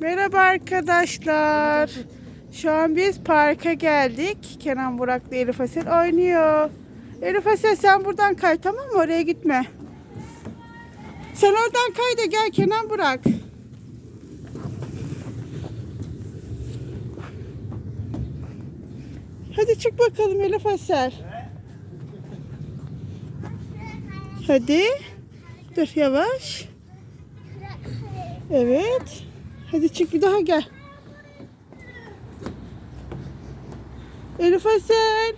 Merhaba arkadaşlar. Şu an biz parka geldik. Kenan Burak'la Elif Asel oynuyor. Elif Asel sen buradan kay tamam mı? Oraya gitme. Sen oradan kay da gel Kenan Burak. Hadi çık bakalım Elif Asel. Hadi. Dur yavaş. Evet. Hadi çık bir daha gel. Elif Asel.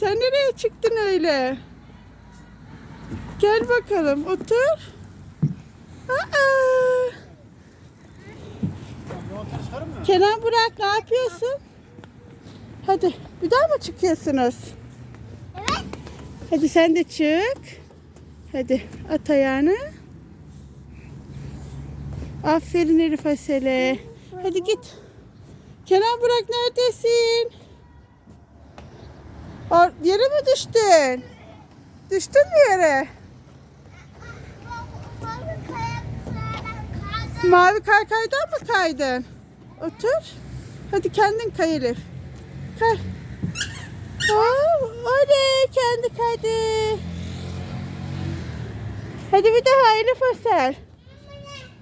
Sen nereye çıktın öyle? Gel bakalım otur. Aa. Kenan Burak ne yapıyorsun? Hadi bir daha mı çıkıyorsunuz? Evet. Hadi sen de çık. Hadi at ayağını. Aferin Elif Asel'e. Hadi git. Kenan Burak neredesin? Or- yere mi düştün? Düştün mü yere? Mavi kaykaydan mı kaydın? Otur. Hadi kendin kay Elif. Kay. Oo, oley kendi kaydı. Hadi bir daha Elif Asel.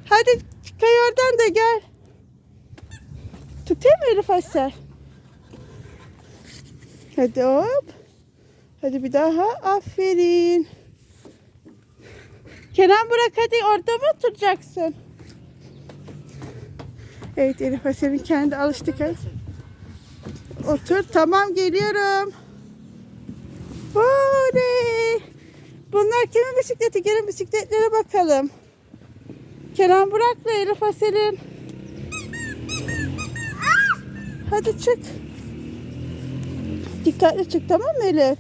Hadi kay oradan da gel. Tutayım mı Elif Asel? Hadi hop. Hadi bir daha. Aferin. Kenan bırak hadi orada mı oturacaksın? Evet Elif Asel'in kendi alıştık. Otur. Tamam geliyorum. Oley. Bunlar kimin bisikleti? Gelin bisikletlere bakalım. Kenan Burak'la Elif Asel'in. Hadi çık. Dikkatli çık tamam mı Elif?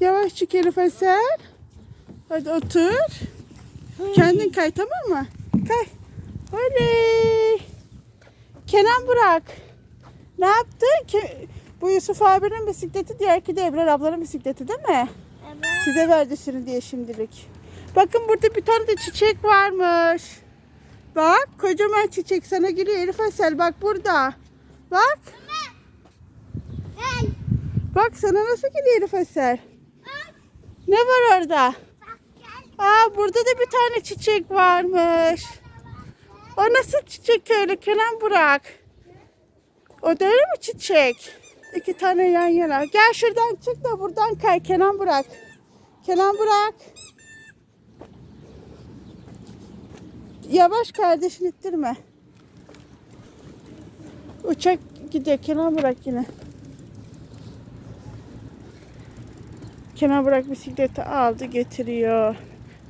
Yavaş çık Elif Asel. Hadi otur. Kendin kay tamam mı? Kay. Oley. Kenan Burak. Ne yaptın ki? Bu Yusuf abinin bisikleti, diğerki de Ebrar ablanın bisikleti değil mi? Size verdi sürün diye şimdilik. Bakın burada bir tane de çiçek varmış. Bak kocaman çiçek sana giriyor Elif Asel bak burada. Bak. Gel. Bak sana nasıl geliyor Elif Asel. Ne var orada? Bak gel. Aa burada da bir tane çiçek varmış. O nasıl çiçek öyle Kenan Burak? O da öyle mi çiçek? İki tane yan yana. Gel şuradan çık da buradan kay Kenan Burak. Kenan Burak. Yavaş kardeşini ittirme. Uçak gidiyor Kenan Burak yine. Kenan Burak bisikleti aldı getiriyor.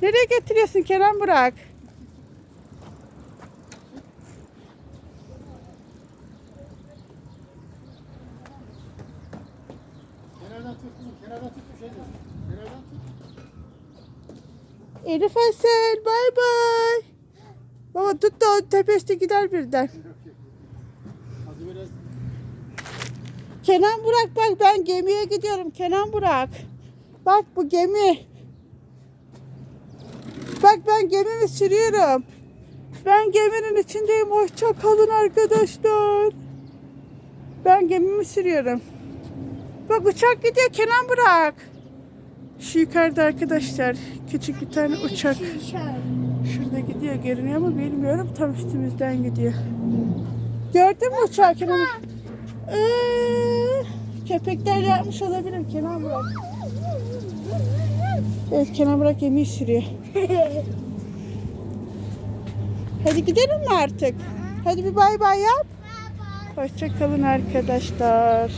Nereye getiriyorsun Kenan Burak? Kenardan tut kızım, kenardan tut bir şey diyor. Kenardan tut. Elif Asel bay bay. Baba tut da o tepeste gider birden. Kenan Burak bak ben gemiye gidiyorum Kenan Burak. Bak bu gemi. Bak ben gemimi sürüyorum. Ben geminin içindeyim. Hoşça kalın arkadaşlar. Ben gemimi sürüyorum. Bak uçak gidiyor Kenan Burak. Şu yukarıda arkadaşlar küçük bir tane uçak. Şurada gidiyor görünüyor ama bilmiyorum tam üstümüzden gidiyor. Gördün mü uçağı Kenan? Ee, köpekler yapmış olabilir Kenan Burak. Evet Kenan Burak yemeği sürüyor. Hadi gidelim mi artık? Hadi bir bay bay yap. Hoşça kalın arkadaşlar.